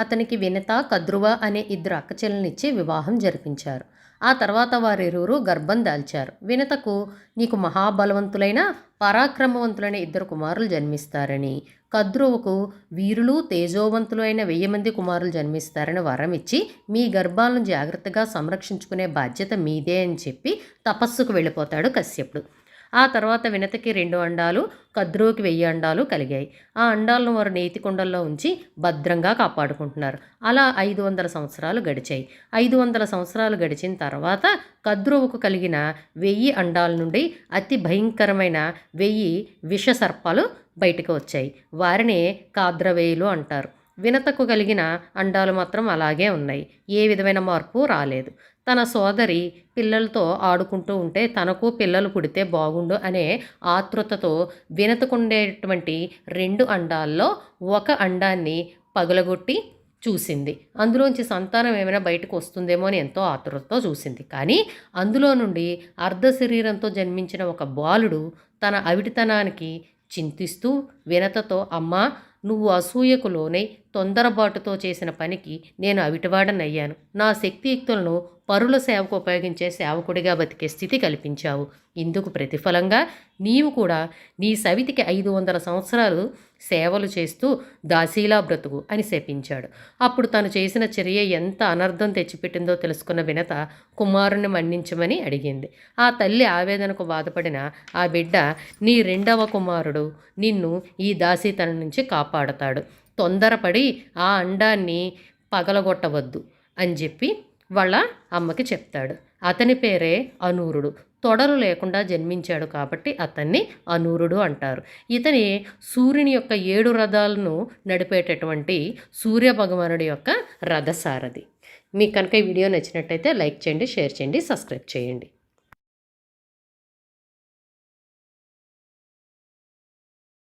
అతనికి వినత కద్రువ అనే ఇద్దరు అక్కచెల్లనిచ్చి వివాహం జరిపించారు. ఆ తర్వాత వారిరువురు గర్భం దాల్చారు. వినతకు నీకు మహాబలవంతులైన పరాక్రమవంతులైన ఇద్దరు కుమారులు జన్మిస్తారని కద్రువుకు వీరులు తేజోవంతులు అయిన వెయ్యి మంది కుమారులు జన్మిస్తారని వరం ఇచ్చి మీ గర్భాలను జాగ్రత్తగా సంరక్షించుకునే బాధ్యత మీదే అని చెప్పి తపస్సుకు వెళ్ళిపోతాడు కశ్యపుడు. ఆ తర్వాత వినతకి రెండు అండాలు కద్రోకి వెయ్యి అండాలు కలిగాయి. ఆ అండాలను వారు నేతి కుండల్లో ఉంచి భద్రంగా కాపాడుకుంటున్నారు. అలా ఐదు వందల సంవత్సరాలు గడిచాయి. ఐదు వందల సంవత్సరాలు గడిచిన తర్వాత కద్రువుకు కలిగిన వెయ్యి అండాల నుండి అతి భయంకరమైన వెయ్యి విష సర్పాలు బయటకు వచ్చాయి. వారిని కాద్రవేయులు అంటారు. వినతకు కలిగిన అండాలు మాత్రం అలాగే ఉన్నాయి. ఏ విధమైన మార్పు రాలేదు. తన సోదరి పిల్లలతో ఆడుకుంటూ ఉంటే తనకు పిల్లలు పుడితే బాగుండు అనే ఆతృతతో వినతకుండేటువంటి రెండు అండాల్లో ఒక అండాన్ని పగలగొట్టి చూసింది. అందులోంచి సంతానం ఏమైనా బయటకు వస్తుందేమో అని ఎంతో ఆతురతతో చూసింది. కానీ అందులో నుండి అర్ధ శరీరంతో జన్మించిన ఒక బాలుడు తన అవిటితనానికి చింతిస్తూ వినతతో అమ్మ నువ్వు అసూయకు లోనై తొందరబాటుతో చేసిన పనికి నేను అవిటివాడనయ్యాను. నా శక్తియుక్తులను పరుల సేవకు ఉపయోగించే సేవకుడిగా బతికే స్థితి కల్పించావు. ఇందుకు ప్రతిఫలంగా నీవు కూడా నీ సవితికి ఐదు వందల సంవత్సరాలు సేవలు చేస్తూ దాసీలా బ్రతుకు అని శపించాడు. అప్పుడు తను చేసిన చర్య ఎంత అనర్థం తెచ్చిపెట్టిందో తెలుసుకున్న వినత కుమారుణ్ణి మన్నించమని అడిగింది. ఆ తల్లి ఆవేదనకు బాధపడిన ఆ బిడ్డ నీ రెండవ కుమారుడు నిన్ను ఈ దాసీతనం నుంచి కాపాడతాడు. తొందరపడి ఆ అండాన్ని పగలగొట్టవద్దు అని చెప్పి వాళ్ళ అమ్మకి చెప్తాడు. అతని పేరే అనూరుడు. తొడలు లేకుండా జన్మించాడు కాబట్టి అతన్ని అనూరుడు అంటారు. ఇతని సూర్యుని యొక్క ఏడు రథాలను నడిపేటటువంటి సూర్య భగవానుడి యొక్క రథసారథి. మీకు కనుక ఈ వీడియో నచ్చినట్టయితే లైక్ చేయండి షేర్ చేయండి సబ్స్క్రైబ్ చేయండి.